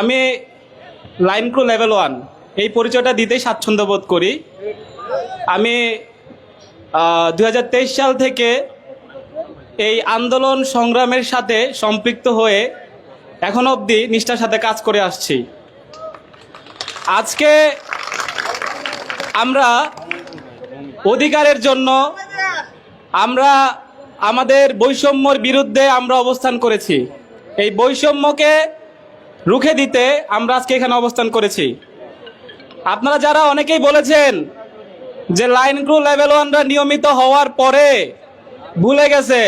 আমি line crew level one এই পরিচয়টা দিতেই স্বাচ্ছন্দ্য বোধ করি। আমি দু হাজার তেইশ সাল থেকে এই আন্দোলন সংগ্রামের সাথে সম্পৃক্ত হয়ে এখন অবধি নিষ্ঠার সাথে কাজ করে আসছি। আজকে আমরা অধিকারের জন্য আমরা আমাদের বৈষম্যর বিরুদ্ধে আমরা অবস্থান করেছি। এই বৈষম্যকে রুখে দিতে আমরা আজকে এখানে অবস্থান করেছি। আপনারা যারা অনেকেই বলেছেন যে লাইন ক্রু লেভেল ওয়ানরা নিয়মিত হওয়ার পরে ভুলে গেছে,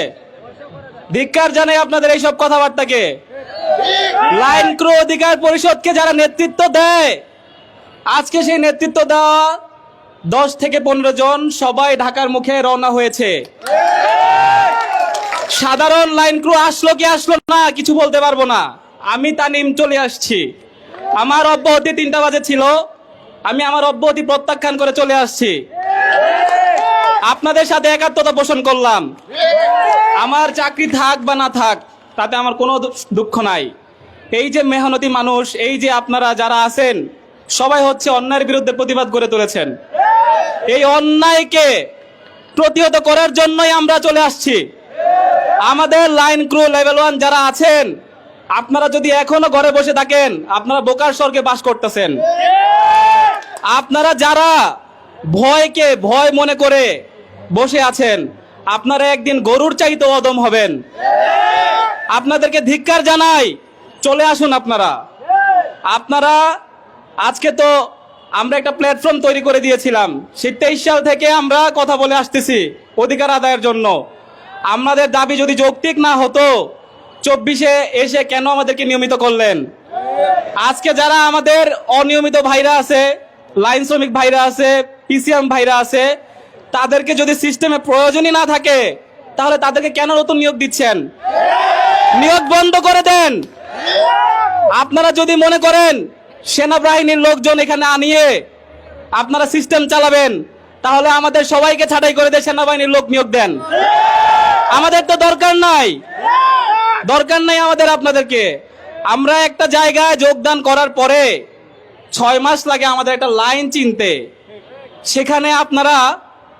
ধিক্কার জানাই আপনাদের এইসব কথাবার্তাকে। লাইন ক্রু অধিকার পরিষদকে যারা নেতৃত্ব দেয়, আজকে সেই নেতৃত্ব দেওয়া দশ থেকে পনেরো জন সবাই ঢাকার মুখে রওনা হয়েছে। সাধারণ লাইন ক্রু আসলো কি আসলো না, কিছু বলতে পারব না। আমি তানিম চলে আসছি। আমার অব্যাহতি তিনটা বাজে ছিল। আমি আমার অব্যাহতি প্রত্যাখ্যান করে চলে আসছি। আপনাদের সাথে একাত্মতা পোষণ করলাম। আমার চাকরি থাক বা না থাক, তাতে আমার কোনো দুঃখ নাই। এই যে মেহনতি মানুষ, এই যে আপনারা যারা আছেন, সবাই হচ্ছে অন্যায়ের বিরুদ্ধে প্রতিবাদ করে তুলেছেন। এই অন্যায়কে প্রতিহত করার জন্যই আমরা চলে আসছি। আমাদের লাইন ক্রু লেভেল ওয়ান যারা আছেন আপনারা যদি এখনও ঘরে বসে থাকেন, আপনারা বোকার স্বর্গে বাস করতেছেন। আপনারা যারা ভয়কে ভয় মনে করে বসে আছেন, আপনারা একদিন গরুর চাইতে অদম হবেন। আপনাদেরকে ধিক্কার জানাই, চলে আসুন আপনারা। আপনারা, আজকে তো আমরা একটা প্ল্যাটফর্ম তৈরি করে দিয়েছিলাম। সেই তেইশ সাল থেকে আমরা কথা বলে আসতেছি অধিকার আদায়ের জন্য। আমাদের দাবি যদি যৌক্তিক না হতো চব্বিশে এসে কেন আমাদেরকে নিয়মিত করলেন? আজকে যারা আমাদের অনিয়মিত ভাইরা আছে, লাইন শ্রমিক ভাইরা আছে, পিসিএম ভাইরা আছে, তাদেরকে যদি সিস্টেমে প্রয়োজনই না থাকে, তাহলে তাদেরকে কেন নতুন নিয়োগ দিচ্ছেন? নিয়োগ বন্ধ করে দেন। আপনারা যদি মনে করেন সেনাবাহিনীর লোকজন এখানে আনিয়ে আপনারা সিস্টেম চালাবেন, তাহলে আমাদের সবাইকে ছাঁটাই করে দিয়ে সেনাবাহিনীর লোক নিয়োগ দেন। আমাদের তো দরকার নাই। দরকার নাই আমাদের আপনাদেরকে। আমরা একটা জায়গায় যোগদান করার পরে ছয় মাস লাগে আমাদের একটা লাইন চিনতে। সেখানে আপনারা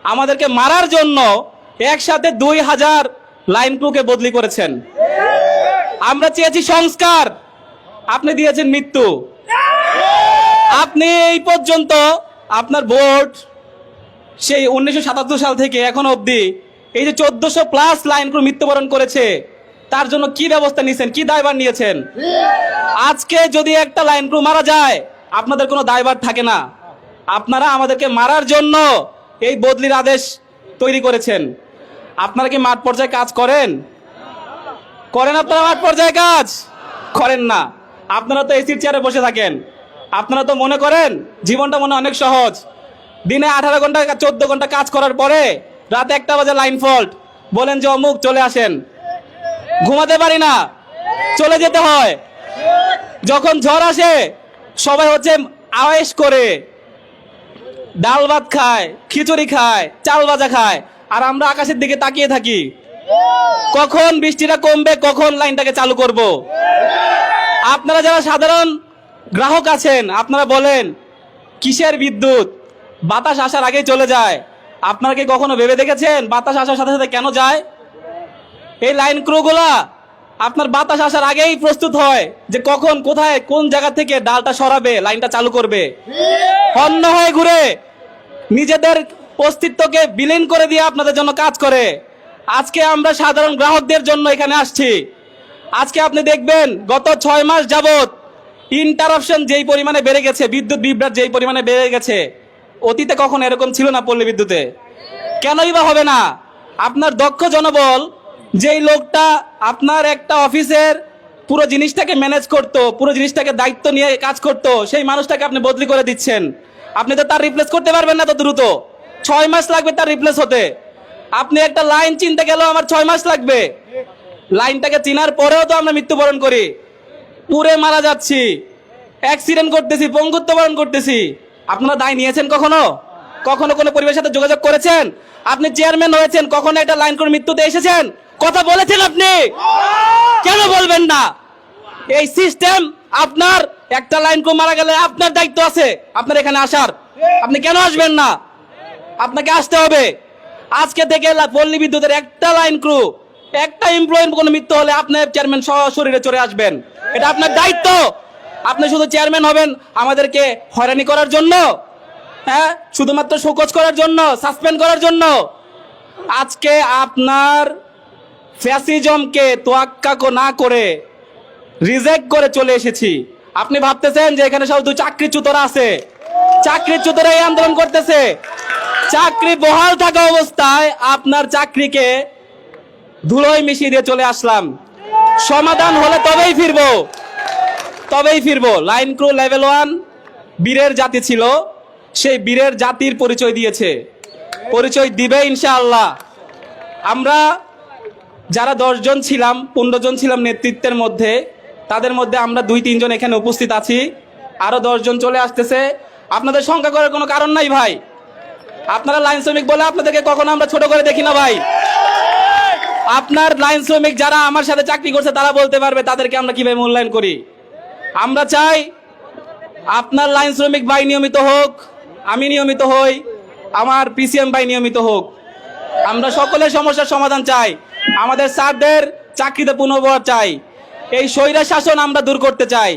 আমাদেরকে মারার জন্য একসাথে দুই হাজার লাইন ক্রুকে বদলি করেছেন। আমরা চেয়েছি সংস্কার। আপনি দিয়েছেন মৃত্যু। আপনি এই পর্যন্ত আপনার ভোট সেই উনিশশো সাতাত্তর সাল থেকে এখন অবধি এই যে চোদ্দশো প্লাস লাইন ক্রু মৃত্যুবরণ করেছে তার জন্য কি ব্যবস্থা নিয়েছেন? কি দায়ভার নিয়েছেন? আজকে যদি একটা লাইন ক্রু মারা যায়, আপনাদের কোনো দায়ভার থাকে না। আপনারা আমাদেরকে মারার জন্য এই বদলির আদেশ তৈরি করেছেন। আপনারা কি মাঠ পর্যায়ে কাজ করেন? করেন আপনারা মাঠ পর্যায়ে কাজ? করেন না। আপনারা তো এসির চেয়ারে বসে থাকেন। আপনারা তো মনে করেন, জীবনটা মনে অনেক সহজ। দিনে আঠারো ঘণ্টা, চোদ্দ ঘণ্টা কাজ করার পরে রাতে একটা বাজে লাইন ফল্ট। বলেন যে, অমুক, চলে আসেন। ঘুমাতে পারি না। চলে যেতে হয়। যখন ঝড় আসে, সবাই হচ্ছে আয়েস করে। ডাল ভাত খায়, খিচুড়ি খায়, চাল ভাজা খায়। আর আমরা আকাশের দিকে তাকিয়ে থাকি। কখন বৃষ্টিটা কমবে, কখন লাইনটাকে চালু করব। আপনারা যারা সাধারণ গ্রাহক আছেন, আপনারা বলেন, কিসের বিদ্যুৎ? বাতাস আসার আগেই চলে যায়। আপনারা কি কখনো ভেবে দেখেছেন, বাতাস আসার সাথে সাথে কেন যায়? এই লাইন ক্রুগুলা আপনার বাতাস আসার আগেই প্রস্তুত হয় যে কখন, কোথায়, কোন জায়গা থেকে ডালটা সরাবে, লাইনটা চালু করবে। অন্য হয়ে ঘুরে। নিজেদের অস্তিত্বকে বিলীন করে দিয়ে আপনাদের জন্য কাজ করে। আজকে আমরা সাধারণ গ্রাহকদের জন্য এখানে আসছি। আজকে আপনি দেখবেন, গত ছয় মাস যাবত ইন্টারাপশন যেই পরিমাণে বেড়ে গেছে, বিদ্যুৎ বিভ্রাট যেই পরিমাণে বেড়ে গেছে, অতীতে কখন এরকম ছিল না পল্লী বিদ্যুতে? কেনই বা হবে না? আপনার দক্ষ জনবল যেই লোকটা আপনার একটা অফিসের পুরো জিনিসটাকে ম্যানেজ করতো, পুরো জিনিসটাকে দায়িত্ব নিয়ে কাজ করতো, সেই মানুষটাকে আপনি বদলি করে দিচ্ছেন। আপনি তো তার রিপ্লেস করতে পারবেন না তো দ্রুত। ছয় মাস লাগবে তার রিপ্লেস হতে। আপনি একটা লাইন চিনতে গেলেও আমার ছয় মাস লাগবে। লাইনটাকে চিনার পরেও তো আমরা মৃত্যুবরণ করি। পুরে মারা যাচ্ছি। অ্যাক্সিডেন্ট করতেছি পঙ্গুত্ব বরণ করতেছি। আপনারা দায় নিয়েছেন কখনো? কখনো কোনো পরিবারের সাথে যোগাযোগ করেছেন? আপনি চেয়ারম্যান হয়েছেন, কখনো একটা লাইন করে মৃত্যুতে এসেছেন? কথা বলেছেন আপনি? কেন বলবেন না? এই সিস্টেম আপনার, একটা লাইন ক্রু মারা গেলে আপনার দায়িত্ব আছে। আপনার এখানে আসার। আপনি কেন আসবেন না? আপনাকে আসতে হবে। আজকে থেকে পল্লী বিদ্যুতের একটা লাইন ক্রু একটা এমপ্লয়ি কোনো মৃত্যু হলে আপনার চেয়ারম্যান সহ শরীরে চলে আসবেন। এটা আপনার দায়িত্ব। আপনি শুধু চেয়ারম্যান হবেন আমাদেরকে হয়রানি করার জন্য। হ্যাঁ শুধুমাত্র শোকজ করার জন্য সাসপেন্ড করার জন্য। আজকে আপনার ফ্যাসিজমকে তোয়াক্কা না করে রিজেক্ট করে চলে এসেছি। আপনি ভাবতেছেন যে এখানে সব দু চাকরিচ্যুতরা আছে। চাকরিচ্যুতরা এই আন্দোলন করতেছে। চাকরি বহাল থাকা অবস্থায় আপনার চাকরিকে ধুলোয় মিশিয়ে দিয়ে চলে আসলাম। সমাধান হলে তবেই ফিরবো। তবেই ফিরবো। লাইন ক্রু লেভেল ওয়ান বীরের জাতি ছিল। সেই বীরের জাতির পরিচয় দিয়েছে। পরিচয় দিবে ইনশাআল্লাহ। আমরা যারা দশজন ছিলাম পনেরো জন ছিলাম নেতৃত্বের মধ্যে, তাদের মধ্যে আমরা দুই, তিনজন এখানে উপস্থিত আছি। আরও দশজন চলে আসতেছে। আপনাদের সংখ্যা করার কোনো কারণ নাই ভাই। আপনারা লাইন শ্রমিক বলে আপনাদেরকে কখনো আমরা ছোট করে দেখি না ভাই। আপনার লাইন শ্রমিক যারা আমার সাথে চাকরি করছে, তারা বলতে পারবে তাদেরকে আমরা কীভাবে মূল্যায়ন করি। আমরা চাই আপনার লাইন শ্রমিক ভাই নিয়মিত হোক। আমি নিয়মিত হই, আমার পিসিএম ভাই নিয়মিত হোক। আমরা সকলের সমস্যার সমাধান চাই। আমাদের স্যারদের চাকরিতে পুনর্বহার চাই। এই স্বৈরা শাসন আমরা দূর করতে চাই।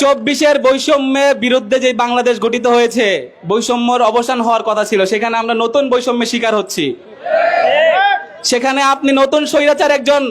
চব্বিশের বৈষম্যের বিরুদ্ধে যে বাংলাদেশ গঠিত হয়েছে, বৈষম্যর অবসান হওয়ার কথা ছিল, সেখানে আমরা নতুন বৈষম্যের শিকার হচ্ছি। সেখানে আপনি নতুন স্বৈরাচার একজন